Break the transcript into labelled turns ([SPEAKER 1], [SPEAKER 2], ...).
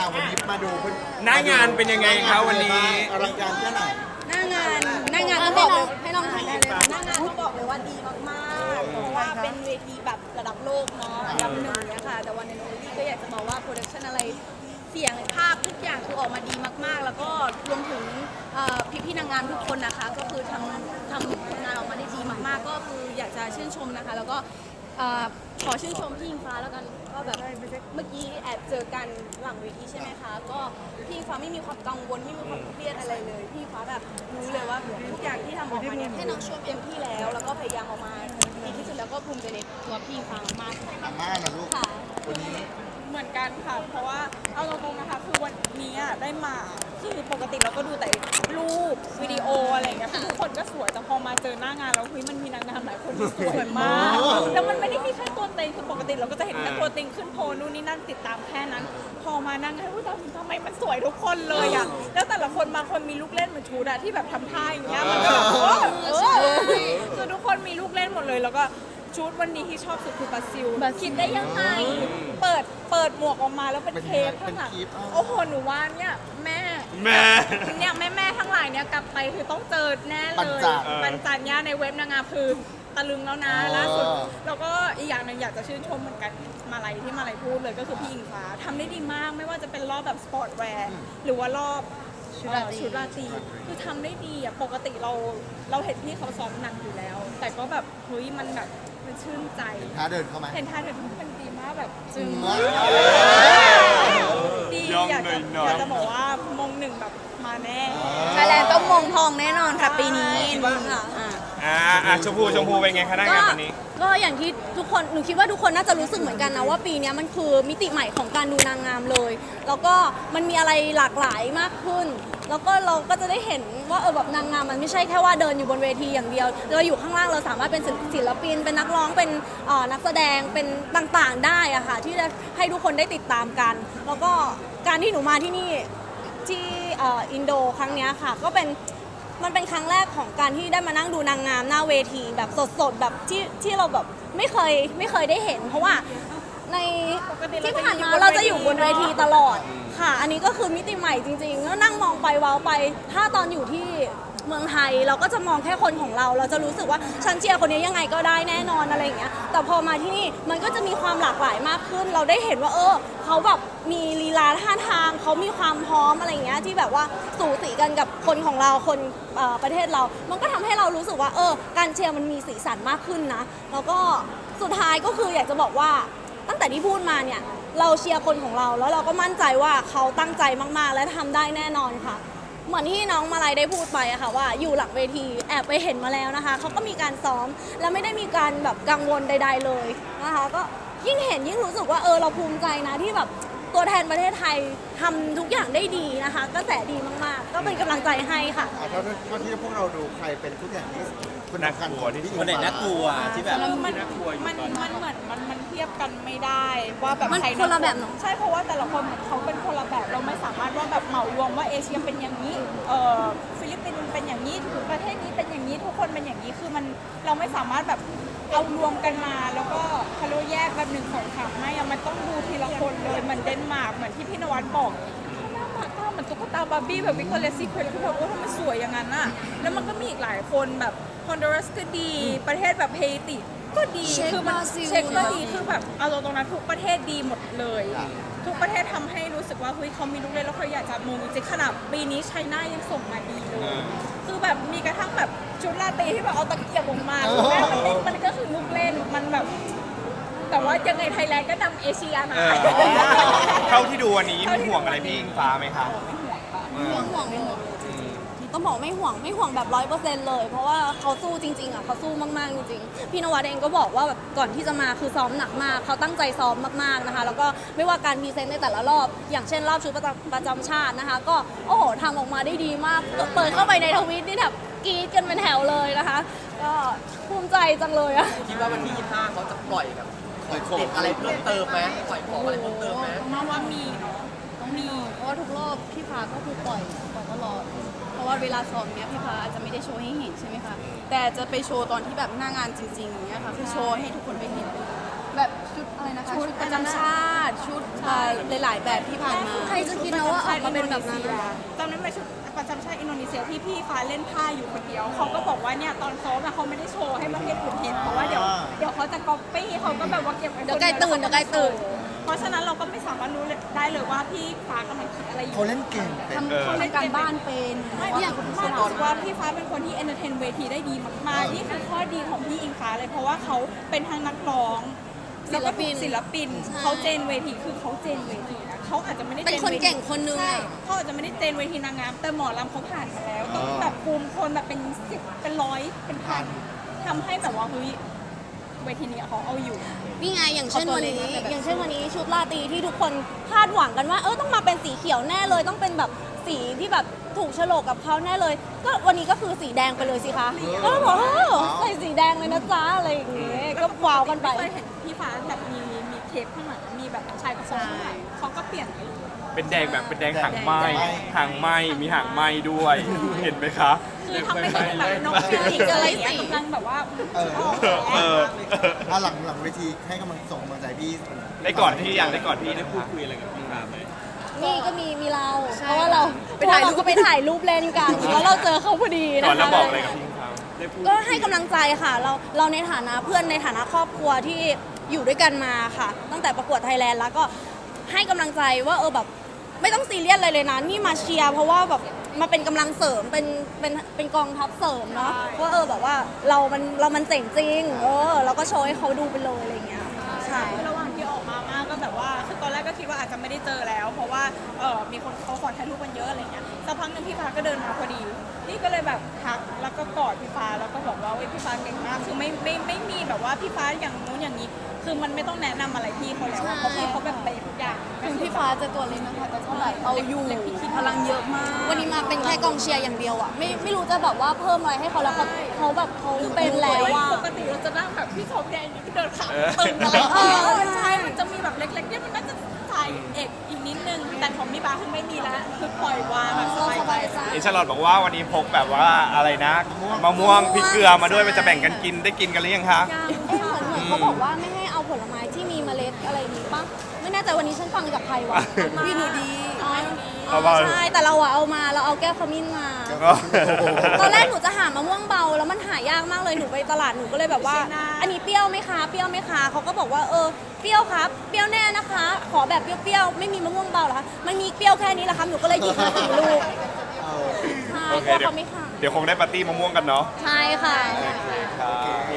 [SPEAKER 1] อ่าวันนี้มาดูเพื่อน
[SPEAKER 2] หน้างานเป็นยังไงครับวันนี้
[SPEAKER 1] อลังการแค่ไหน
[SPEAKER 3] หน้างานหน้างานต้องบอกเลยให้น้องถ่ายได้เลยหน้างานต้องบอกเลยว่าดีมากๆเพราะว่าเป็นเวทีแบบระดับโลกเนาะระดับหนึ่งเนี่ยค่ะ แต่วันในโนลี่ก็อยากจะบอกว่าโปรดักชันอะไรเสียงภาพทุกอย่างคือออกมาดีมากๆ แล้วก็รวมถึงพี่อพี่ๆนางงามทุกคนนะคะ ก็คือทำทำผลงานออกมาได้ดีมากๆ ก็คืออยากจะชื่นชมนะคะ แล้วก็เอ่อขอชื่นชมพี่อิงฟ้าแล้วกันก็แบบเมื่อกี้แอบ เจอกันหลังเวทีใช่ไหมคะ ก็พี่อิงฟ้าไม่มีความกังวลไม่มีความเครียดอะไรเลย พี่อิงฟ้าแบบรู้เลยว่าทุกอย่างที่ทำออกมาเนี่ยให้น้องช่วยเต็มที่แล้ว แล้วก็พยายามออกมาดีที่สุดแล้วก็ภูมิใจในตัวพี่อิงฟ้ามากๆ
[SPEAKER 1] อาม่านะลูก
[SPEAKER 3] ค่ะ
[SPEAKER 1] วันนี้
[SPEAKER 4] เหมือน กันค่ะ เพราะว่าเอาตรงๆนะคะคือวันนี้อะได้มาคือปกติเราก็ดูแต่รูปวิดีโออะไรอย่างเงี้ยคือทุกคนก็สวยแต่พอมาเจอหน้างานแล้วเฮ้ยมันมีนางงามหลายคนที่สวยมากแล้วมันไม่ได้มีแค่ตัวเต็งคือปกติเราก็จะเห็นแค่ตัวเต็งขึ้นโพลนู่นนี่นั่นติดตามแค่นั้น พอมานั่งให้ผู้ตายทำไมมันสวยทุกคนเลยอะแล้วแต่ละคนบางคนมีลูกเล่นเหมือนชูดอะที่แบบทำท่าอย่างเงี้ยมันก็แบบโอ้เออคือทุกคนมีลูกเล่นหมดเลยแล้วก็ชุดวันนี้ที่ชอบสุดคือบราซิลคิดได้ยังไงเปิดเปิดหมวกออกมาแล้วเป็น
[SPEAKER 1] เป็น
[SPEAKER 4] เคปข้างหลัง
[SPEAKER 1] เป็นคลิปอะ
[SPEAKER 4] โอ้โหหนูว่าเนี่ยแม่
[SPEAKER 2] แม่
[SPEAKER 4] เนี่ยแม่แม่ทั้งหลายเนี่ยกลับไปคือต้องเจอแน่เลย
[SPEAKER 1] ปัญจา
[SPEAKER 4] ปัญจานย่าในเว็บนางงามคือตะลึงแล้วนะ
[SPEAKER 1] เออ
[SPEAKER 4] ล่าสุดแล้วก็อีกอย่างหนึ่งอยากจะชื่นชมเหมือนกันมาลัยที่มาลัยพูดเลยก็คือพี่อิงฟ้าทำได้ดีมากไม่ว่าจะเป็นรอบแบบสปอร์ตแวร์หรือว่ารอบ
[SPEAKER 3] ชุดราตรี
[SPEAKER 4] เอ่อชุดราตรีคือทำได้ดีอะปกติเราเราเห็นพี่เขาซ้อมหนักอยู่แล้ว แต่ก็แบบเฮ้ยมันแบบมันชื่นใจ
[SPEAKER 1] ท้าเดินเข้ามา
[SPEAKER 4] เห็นท่าเดินมันดีมาก แบบจึง
[SPEAKER 1] ว้าว
[SPEAKER 4] ดี
[SPEAKER 2] ย่อง
[SPEAKER 4] อยากจะ
[SPEAKER 2] หน่อยๆ
[SPEAKER 4] อยากจะบอกว่ามงหนึ่งแบบมาแน่
[SPEAKER 3] ไทยแลนด์ต้องมงทองแน่นอนค่ะปีนี้ค่ะอ่า
[SPEAKER 2] อ่าอะชมพูชมพูเป็นไงคะหน้างานวันนี้
[SPEAKER 3] ก็อย่างที่ทุกคนหนูคิดว่าทุกคนน่าจะรู้สึกเหมือนกันนะว่าปีเนี้ยมันคือมิติใหม่ของการดูนางงามเลย แล้วก็มันมีอะไรหลากหลายมากขึ้น แล้วก็เราก็จะได้เห็นว่าเออแบบนางงามมันไม่ใช่แค่ว่าเดินอยู่บนเวทีอย่างเดียว เราอยู่ข้างล่างเราสามารถเป็นศิลศิลปิน เป็นนักร้องเป็นเอ่อนักแสดงเป็นต่างๆได้อะค่ะที่จะให้ทุกคนได้ติดตามกัน แล้วก็การที่หนูมาที่นี่ที่เอ่ออินโดครั้งเนี้ยค่ะก็เป็นมันเป็นครั้งแรกของการที่ได้มานั่งดูนางงามหน้าเวทีแบบสดๆแบบที่ที่เราแบบไม่เคยไม่เคยได้เห็น เพราะว่าใน
[SPEAKER 4] ปกติเรา
[SPEAKER 3] ที่
[SPEAKER 4] จะ
[SPEAKER 3] ผ่านมา
[SPEAKER 4] อยู่บน
[SPEAKER 3] เราจะอยู่บน
[SPEAKER 4] เว
[SPEAKER 3] เว
[SPEAKER 4] ที
[SPEAKER 3] ทีตลอด ค่ะ อันนี้ก็คือมิติใหม่จริงๆแล้วนั่งมองไปว้าวไป ถ้าตอนอยู่ที่เมืองไทยเราก็จะมองแค่คนของเรา เราจะรู้สึกว่าฉันเชียร์คนนี้ยังไงก็ได้แน่นอนอะไรอย่างเงี้ย แต่พอมาที่นี่มันก็จะมีความหลากหลายมากขึ้น เราได้เห็นว่า เออเขาแบบมีลีลาท่าทางเขามีความพร้อมอะไรอย่างเงี้ยที่แบบว่าสูสีกันกับคนของเราคนประเทศเรา มันก็ทำให้เรารู้สึกว่า เออ การเชียร์มันมีสีสันมากขึ้นนะ แล้วก็สุดท้ายก็คืออยากจะบอกว่า ตั้งแต่ที่พูดมาเนี่ยเราเชียร์คนของเรา แล้วเราก็มั่นใจว่าเขาตั้งใจมากๆ และทำได้แน่นอนค่ะ เหมือนที่น้องมาลัยได้พูดไปอะค่ะว่าอยู่หลังเวทีแอบไปเห็นมาแล้วนะคะเขาก็มีการซ้อมและไม่ได้มีการแบบกังวลใด ๆเลยนะคะก็ยิ่งเห็นยิ่งรู้สึกว่าเออเราภูมิใจนะที่แบบ ตัวแทนประเทศไทยทำทุกอย่างได้ดีนะคะกระแสดีมากๆ ก็เป็นกำลังใจให้ค่ะ
[SPEAKER 1] อะเท่าที่เท่าที่พวกเราดูใครเป็นทุกอย่างที่คนสำคัญ
[SPEAKER 2] น่ากลัวที่สุด
[SPEAKER 1] พี่
[SPEAKER 5] คนไหนน่ากลัวที่แบบ
[SPEAKER 4] คือมันมันมันเหมือนมันมันเทียบกันไม่ได้ว่าแบบ
[SPEAKER 3] มัน
[SPEAKER 4] ใคร
[SPEAKER 3] คนละแบบเนอะ
[SPEAKER 4] ใช่เพราะว่าแต่ละคนเหมือนเขาเป็นคนละแบบเราไม่สามารถว่าแบบเหมารวมว่าเอเชียเป็นอย่างนี้เอ่อฟิลิปปินส์เป็นอย่างนี้ทุกประเทศนี้เป็นอย่างนี้ทุกคนเป็นอย่างนี้คือมันเราไม่สามารถแบบเอารวมกันมา แล้วก็เขาเรียกว่าแยก แบบหนึ่งสองสามให้อะมันต้องดูทีละคนเลยเหมือนเดนมาร์กเหมือนที่พี่นวัดบอกหน้าตาเหมือนตุ๊กตาบาร์บี้แบบวิกตอเรียซีเครตแล้วก็แบบโอ้ทำไมสวยอย่างนั้นน่ะแล้วมันก็มีอีกหลายคนแบบฮอนดูรัสก็ดี ประเทศแบบเฮติก็ดี
[SPEAKER 3] เช็ค
[SPEAKER 4] คือมัน
[SPEAKER 3] บราซิล
[SPEAKER 4] เช็คก็ดีคือแบบเอาตรงๆนะทุกประเทศดีหมดเลย ทุกประเทศทำให้รู้สึกว่าเฮ้ยเขามีลูกเล่นแล้วเขาอยากจะมงจริงๆขนาดปีนี้ไชน่ายังส่งมาดีเลย คือแบบมีกระทั่งแบบชุดลาตรีที่แบบเอาตะเกียบออกมาคือแม่มันเล่นมันก็คือลูกเล่นมันแบบ แต่ว่ายังไงไทยแลนด์ก็นำเอเชียนะ
[SPEAKER 2] เออเท่าที่ดูวันนี้มีห่วงอะไรพี่อิงฟ้าไหมคะ
[SPEAKER 3] ไม่ห่วงไม่ห่วงเลยจริงๆต้องบอกไม่ห่วงไม่ห่วงแบบร้อยเปอร์เซ็นต์เลย เพราะว่าเขาสู้จริงๆอะเขาสู้มากๆจริงๆพี่นวัดเองก็บอกว่าแบบก่อนที่จะมาคือซ้อมหนักมากเขาตั้งใจซ้อมมากๆนะคะ แล้วก็ไม่ว่าการพรีเซนต์ในแต่ละรอบ อย่างเช่นรอบชุดประจำประจำชาตินะคะ ก็โอ้โหทำออกมาได้ดีมาก เปิดเข้าไปในทวิตนี่แบบกรี๊ดกันเป็นแถวเลยนะคะ ก็ภูมิใจจังเลยอะ
[SPEAKER 5] คิดว่าวันที่25เขาจะปล่อยแบบ
[SPEAKER 1] ปล่อยของ
[SPEAKER 5] เด็ดอะไรเพิ่มเติมไหมปล่อยของอะไรเพิ่มเติมไหม
[SPEAKER 4] มาว่ามีเนาะต้องมี
[SPEAKER 3] เพราะว่าทุกรอบพี่พาก็คือปล่อยปล่อยตลอด เพราะว่าเวลาซ้อมเนี้ยพี่พาอาจจะไม่ได้โชว์ให้เห็นใช่ไหมคะ แต่จะไปโชว์ตอนที่แบบหน้างานจริงๆอย่างเงี้ยค่ะคือโชว์ให้ทุกคนไปเห็น แบบชุดอะไรนะคะชุดประจำชาติ ชุดเอ่อ
[SPEAKER 6] หลายๆแบบที่ผ่านมา
[SPEAKER 3] ใครจะคิดนะว่าออกมาเป็นแบบนั้นอะ
[SPEAKER 4] ตอนนั้นเป็นชุด ประจำชาติอินโดนีเซียที่พี่ฟ้าเล่นผ้าอยู่คนเดียวเขาก็บอกว่าเนี่ยตอนซ้อมอะเขาไม่ได้โชว์ให้ประเทศอื่นเห็นเพราะว่าเดี๋ยวเดี๋ยวเขาจะก๊อปปี้เขาก็แบบว่าเก็บไว้
[SPEAKER 6] เดี๋ยวใกล้ตื่นเดี๋ยวใกล้ตื่น
[SPEAKER 4] เพราะฉะนั้นเราก็ไม่สามารถรู้ได้เลยว่าพี่ฟ้ากำลังคิดอะไรอยู่
[SPEAKER 1] เขาเล่นเก่งเป็น
[SPEAKER 6] ทำเขาเล่นการบ้านเป็น
[SPEAKER 4] ไม่
[SPEAKER 6] อ
[SPEAKER 4] อยา
[SPEAKER 6] ย่ากง
[SPEAKER 4] มากรู้สึกว่าพี่ฟ้าเป็นคนที่เอนเตอร์เทนเวทีได้ดีมากๆนี่คือข้อดีของพี่อิงฟ้าเลยเพราะว่าเขาเป็นทั้งนักร้อง แล้วก็ศิลปินเขาเจนเวทีคือเขาเจนเวทีนะเขาอาจจะไม่ได้
[SPEAKER 6] เป็น
[SPEAKER 4] จ
[SPEAKER 6] คน
[SPEAKER 4] วที
[SPEAKER 6] เก่งคนนึง
[SPEAKER 4] ใช่
[SPEAKER 6] อะ
[SPEAKER 4] เขาอาจจะไม่ได้เจนเวทีนางงามแต่หมอลำเขาผ่านมาแล้วต้องแบบภูมิคนแบบเป็นสิบเป็นร้อยเป็นพันทำให้แบบว่าเฮ้ยเวทีนี้เขาเอาอยู่
[SPEAKER 6] นี่ไงอย่างเช่นวันนี้
[SPEAKER 3] อ
[SPEAKER 6] อย่าง
[SPEAKER 3] ย่างเช่นวันนี้ชุดราตรีที่ทุกคนคาดหวังกันว่า เออต้องมาเป็นสีเขียวแน่เลย ต้องเป็นแบบสีที่แบบถูกโฉลกกับเขาแน่เลย ก็วันนี้ก็คือสีแดงไปเลยสิคะก็เลยบอกเออใส่สีแดงเลยนะจ๊ะอะไรอย่างเงี้ย ก็ว้าวกันไป
[SPEAKER 4] เคยเห็นพี่ฟ้าแบบมีมีเทปข้างหลังมีแบบชายกระโปรงข้างหลังเขาก็เปลี่ยนไปเลย
[SPEAKER 2] เป็นแดงแบบเป็นแดงหางไหม้หางไหม้มีหางไหม้ด้วย เห็นไหมคะ
[SPEAKER 4] คือทำให้เห็นแบบน้องฟิวอีกอะไรอย่างเงี้ยกำลังแบบว่า
[SPEAKER 1] เออ
[SPEAKER 4] ชอบ
[SPEAKER 2] เออ
[SPEAKER 1] อะหลังหลังเวทีให้กำลังส่งกำลังใจพี่
[SPEAKER 2] ได้ก่อนพี่ยังได้ก่อนพี่ได้พูดคุย
[SPEAKER 3] นี่ก็มีมีเรา เพราะว่าเรา
[SPEAKER 6] ไปถ่ายรูป
[SPEAKER 3] เพะเก็ไปถ่ายรูปเล่นกันแล้วเราเจอเขาพอดีนะคะ
[SPEAKER 2] ก่อนแล้วบอกอะไรกับพี่เขา ได้พูด
[SPEAKER 3] ก็ให้กำลังใจค่ะ เราเราในฐานะเพื่อนในฐานะครอบครัวที่อยู่ด้วยกันมาค่ะ ตั้งแต่ประกวดไทยแลนด์แล้วก็ให้กำลังใจว่าเออแบบไม่ต้องซีเรียสอะไรเลยนะนี่มาเชียร์เพราะว่าแบบมาเป็นกำลังเสริมเป็นเป็นเป็นกองทัพเสริมเนาะว่าเออแบบว่าเรามันเรามันเจ๋งจริงเออเราก็โชว์ให้เขาดูไปเลยอะไรอย่างเงี้ยใช่
[SPEAKER 4] ระหว่างที่ออกมามาก็แบบว่า คือตอนแรกก็คิดว่าอาจจะไม่ได้เจอแล้ว เพราะว่าเออมีคนเขาขอถ่ายรูปกันเยอะอะไรเงี้ยสักพักหนึงพี่ฟ้าก็เดินมาพอดีนี่ก็เลยแบบทักแล้วก็กอดพี่ฟ้าแล้วก็บอกว่าเว้ยพี่ฟ้าเก่งมากคือไม่ไม่ไม่มีแบบว่าพี่ฟ้าอย่างนู้นอย่างนี้ คือมันไม่ต้องแนะนำอะไรพี่เขาแล้วอะเพราะพี่เขาแบบไปทุกอย่าง
[SPEAKER 6] ถึงพี่ฟ้าจะตัวเล็กนะคะแต่ก็แบบเอาอยู่พลังเยอะมาก วันนี้มาเป็นแค่กองเชียร์อย่างเดียวอะ
[SPEAKER 3] ไม่ไม่รู้จะแบบว่าเพิ่มอะไรให้เขาแล้วเขาเขาแบบเขาเป็นแล้วว่า
[SPEAKER 4] ปกติเราจะนั่งแบบพี่ชมแดงนี่ก็เดินขาตึงอะไรอย่างเงี้ย
[SPEAKER 3] เออ
[SPEAKER 4] ใช่มันจะมีแบบเล็กๆเนี่ยมันน่าจะ ชายเอกอีกนิดนึง แต่ของพี่บาคือไม่มีแล้ว คือปล่อยวางแบบสบายใจ
[SPEAKER 2] เอชาร์ลอตบอกว่าวันนี้พกแบบว่าอะไรนะมะม่วงพริกเกลือมาด้วยมันจะแบ่งกันกินได้กินกันหรือยังคะ
[SPEAKER 3] เอ๊ะเหมือนเหมือนเขาบอกว่าไม่ให้เอาผลไม้ที่มีเมล็ดอะไรอย่างนี้ปะไม่แน่ใจวันนี้ฉันฟังจากใครวะ
[SPEAKER 6] พี่หนูดี
[SPEAKER 3] อ๋อ
[SPEAKER 2] เอามา
[SPEAKER 3] ใช่แต่เราอะเอามาเราเอาแก้วขมิ้นมา
[SPEAKER 2] ก็
[SPEAKER 3] ตอนแรกหนูจะหามะม่วงเบาแล้วมันหายากมากเลยหนูไปตลาดหนูก็เลยแบบว่า อันนี้เปรี้ยวไหมคะเปรี้ยวไหมคะเขาก็บอกว่าเออเปรี้ยวครับเปรี้ยวแน่นะคะ ขอแบบเปรี้ยวๆไม่มีมะม่วงเบาเหรอคะมันมีเปรี้ยวแค่นี้แหละครับหนูก็เลยหยิบมาสี่ลูกใช่
[SPEAKER 2] โอเค
[SPEAKER 3] กลัว
[SPEAKER 2] เดี๋ยว
[SPEAKER 3] เขาไม่ค่ะ
[SPEAKER 2] เดี๋ยวคงได้ปาร์ตี้มะม่วงกันเนาะ
[SPEAKER 3] ใช่ค่ะ
[SPEAKER 2] ครับ